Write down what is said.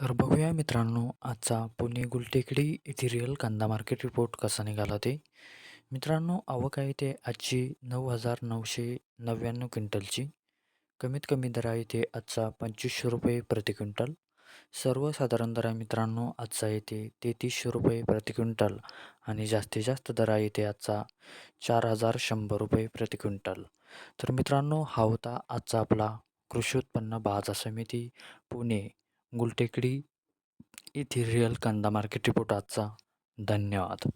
तर बघूया मित्रांनो आजचा पुणे गुलटेकडी इथिरियल कांदा मार्केट रिपोर्ट कसा निघाला ते. मित्रांनो आवक आहे ते आजची नऊ हजार नऊशे नव्याण्णव क्विंटलची. कमीत कमी दर आहे ते आजचा पंचवीसशे रुपये प्रति क्विंटल. सर्वसाधारण दर आहे मित्रांनो आजचा येते तेहतीसशे रुपये प्रति क्विंटल आणि जास्तीत जास्त दर आहे ते आजचा चार हजार शंभर रुपये प्रति क्विंटल. तर मित्रांनो हा होता आजचा आपला कृषी उत्पन्न बाजार समिती पुणे. गुलटेकडी येथील रिअल कांदा मार्केट रिपोर्ट आजचा. धन्यवाद.